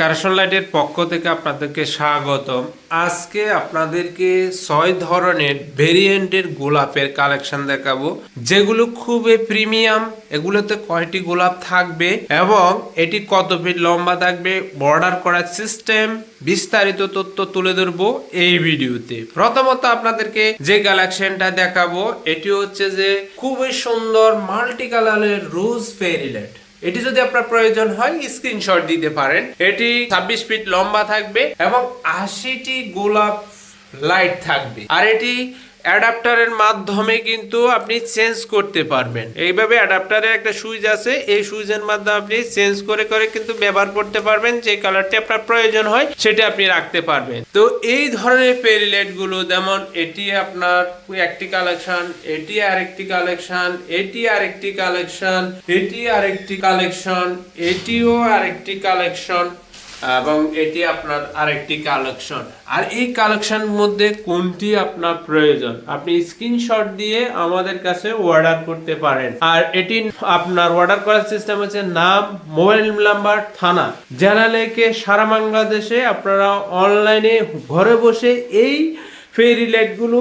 কারেশন লাইটের পক্ষ থেকে আপনাদেরকে স্বাগতম। আজকে আপনাদেরকে ছয় ধরনের ভেরিয়েন্টের গোলাপের কালেকশন দেখাবো, যেগুলো খুবই প্রিমিয়াম, এগুলোতে কয়টি গোলাপ থাকবে এবং এটি কত ফিট লম্বা থাকবে, বর্ডার করার সিস্টেম, বিস্তারিত তথ্য তুলে ধরবো এই ভিডিওতে। প্রথমত আপনাদেরকে যে কালেকশনটা দেখাবো, এটি হচ্ছে যে খুবই সুন্দর মাল্টি কালারের রোজ ফেরিলেট। এটি যদি আপনার প্রয়োজন হয় স্ক্রিনশট দিতে পারেন। এটি ছাব্বিশ ফিট লম্বা থাকবে এবং আশিটি গোলাপ লাইট থাকবে। আর এটি অ্যাডাপ্টারের মাধ্যমে কিন্তু আপনি চেঞ্জ করতে পারবেন। এইভাবে অ্যাডাপ্টারের একটা সুইচ আছে, এই সুইচের মাধ্যমে আপনি চেঞ্জ করে করে কিন্তু ব্যবহার করতে পারবেন, যে কালারটি আপনার প্রয়োজন হয় সেটা আপনি রাখতে পারবেন। তো এই ধরনের পেরিলেটগুলো যেমন এটি আপনার একটি কালেকশন, এটি আরেকটি কালেকশন, এটি আরেকটি কালেকশন, এটি আরেকটি কালেকশন, এটিও আরেকটি কালেকশন। এবং এটি আপনার আরেকটি কালেকশন আর এই কালেকশন মধ্যে কোনটি আপনার প্রয়োজন? আপনি স্ক্রিনশট দিয়ে আমাদের কাছে অর্ডার করতে পারেন। আর এটি আপনার অর্ডার করার সিস্টেম হচ্ছে নাম মোবাইল নাম্বার থানা। জেলা লেখে সারা বাংলাদেশে আপনারা অনলাইনে ঘরে বসে এই ফেরি লাইটগুলো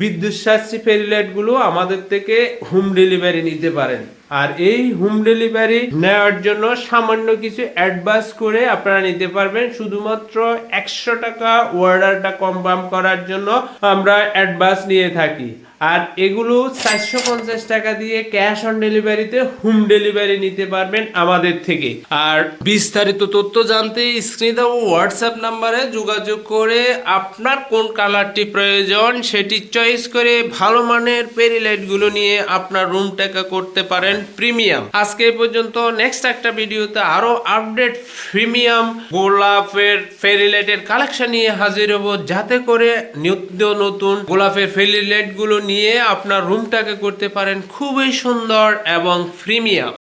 বিদ্যুৎ সাশ্রী ফেরি লাইটগুলো আমাদের থেকে হোম ডেলিভারি নিতে পারেন। আর এই হোম ডেলিভারি নেওয়ার জন্য সামান্য কিছু অ্যাডভান্স করে আপনারা নিতে পারবেন। শুধুমাত্র একশো টাকা অর্ডারটা কনফার্ম করার জন্য আমরা অ্যাডভান্স নিয়ে থাকি। আর এগুলো চারশো পঞ্চাশ টাকা দিয়ে ক্যাশ অন ডেলিভারিতে হোম ডেলিভারি নিতে পারবেন আমাদের থেকে। আর বিস্তারিত তথ্য জানতে স্ক্রিনে দেওয়া হোয়াটসঅ্যাপ নাম্বারে যোগাযোগ করে আপনার কোন কালারটি প্রয়োজন সেটি চয়েস করে ভালো মানের পেরি লাইটগুলো নিয়ে আপনার রুম রুমটাকে করতে পারেন প্রিমিয়াম। আজকে পর্যন্ত নেক্সট একটা ভিডিওতে আরও আপডেট প্রিমিয়াম গোলাপের ফেরি লাইটের কালেকশন নিয়ে হাজির হব। যাতে করে নিত্য নতুন গোলাপের ফেরি লাইটগুলো নিয়ে আপনার রুমটাকে করতে পারেন খুবই সুন্দর এবং প্রিমিয়াম